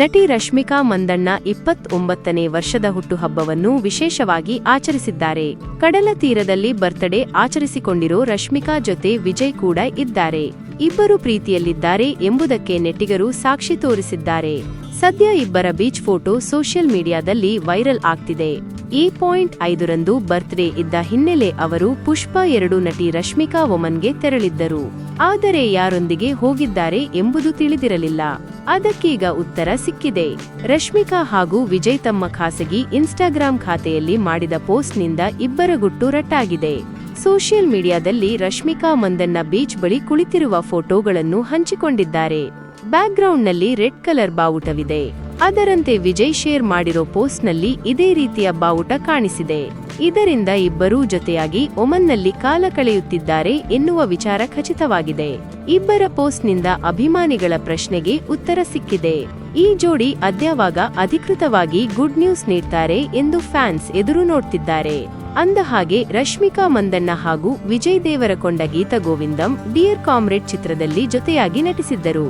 ನಟಿ ರಶ್ಮಿಕಾ ಮಂದಣ್ಣ ಇಪ್ಪತ್ತೊಂಬತ್ತನೇ ವರ್ಷದ ಹುಟ್ಟುಹಬ್ಬವನ್ನು ವಿಶೇಷವಾಗಿ ಆಚರಿಸಿದ್ದಾರೆ. ಕಡಲ ತೀರದಲ್ಲಿ ಬರ್ತ್ಡೇ ಆಚರಿಸಿಕೊಂಡಿರೋ ರಶ್ಮಿಕಾ ಜೊತೆ ವಿಜಯ್ ಕೂಡ ಇದ್ದಾರೆ. ಇಬ್ಬರು ಪ್ರೀತಿಯಲ್ಲಿದ್ದಾರೆ ಎಂಬುದಕ್ಕೆ ನೆಟ್ಟಿಗರು ಸಾಕ್ಷಿ ತೋರಿಸಿದ್ದಾರೆ. ಸದ್ಯ ಇಬ್ಬರ ಬೀಚ್ ಫೋಟೋ ಸೋಷಿಯಲ್ ಮೀಡಿಯಾದಲ್ಲಿ ವೈರಲ್ ಆಗ್ತಿದೆ. ಈ ಪಾಯಿಂಟ್ ಐದರಂದು ಬರ್ತ್ಡೇ ಇದ್ದ ಹಿನ್ನೆಲೆ ಅವರು ಪುಷ್ಪ ಎರಡು ನಟಿ ರಶ್ಮಿಕಾ ಒಮನ್ಗೆ ತೆರಳಿದ್ದರು. ಆದರೆ ಯಾರೊಂದಿಗೆ ಹೋಗಿದ್ದಾರೆ ಎಂಬುದು ತಿಳಿದಿರಲಿಲ್ಲ. ಅದಕ್ಕೀಗ ಉತ್ತರ ಸಿಕ್ಕಿದೆ. ರಶ್ಮಿಕಾ ಹಾಗೂ ವಿಜಯ್ ತಮ್ಮ ಖಾಸಗಿ ಇನ್ಸ್ಟಾಗ್ರಾಂ ಖಾತೆಯಲ್ಲಿ ಮಾಡಿದ ಪೋಸ್ಟ್ನಿಂದ ಇಬ್ಬರ ಗುಟ್ಟು ರಟ್ಟಾಗಿದೆ. ಸೋಷಿಯಲ್ ಮೀಡಿಯಾದಲ್ಲಿ ರಶ್ಮಿಕಾ ಮಂದಣ್ಣ ಬೀಚ್ ಬಳಿ ಕುಳಿತಿರುವ ಫೋಟೋಗಳನ್ನು ಹಂಚಿಕೊಂಡಿದ್ದಾರೆ. ಬ್ಯಾಕ್ಗ್ರೌಂಡ್ನಲ್ಲಿ ರೆಡ್ ಕಲರ್ ಬಾವುಟವಿದೆ. ಅದರಂತೆ ವಿಜಯ್ ಶೇರ್ ಮಾಡಿರೋ ಪೋಸ್ಟ್ನಲ್ಲಿ ಇದೇ ರೀತಿಯ ಬಾವುಟ ಕಾಣಿಸಿದೆ. ಇದರಿಂದ ಇಬ್ಬರೂ ಜೊತೆಯಾಗಿ ಒಮನ್ನಲ್ಲಿ ಕಾಲ ಕಳೆಯುತ್ತಿದ್ದಾರೆ ಎನ್ನುವ ವಿಚಾರ ಖಚಿತವಾಗಿದೆ. ಇಬ್ಬರ ಪೋಸ್ಟ್ನಿಂದ ಅಭಿಮಾನಿಗಳ ಪ್ರಶ್ನೆಗೆ ಉತ್ತರ ಸಿಕ್ಕಿದೆ. ಈ ಜೋಡಿ ಅದ್ಯಾವಾಗ ಅಧಿಕೃತವಾಗಿ ಗುಡ್ ನ್ಯೂಸ್ ನೀಡ್ತಾರೆ ಎಂದು ಫ್ಯಾನ್ಸ್ ಎದುರು ನೋಡ್ತಿದ್ದಾರೆ. ಅಂದಹಾಗೆ ರಶ್ಮಿಕಾ ಮಂದಣ್ಣ ಹಾಗೂ ವಿಜಯ್ ದೇವರಕೊಂಡ ಗೀತ ಗೋವಿಂದಂ, ಡಿಯರ್ ಕಾಮ್ರೇಡ್ ಚಿತ್ರದಲ್ಲಿ ಜೊತೆಯಾಗಿ ನಟಿಸಿದ್ದರು.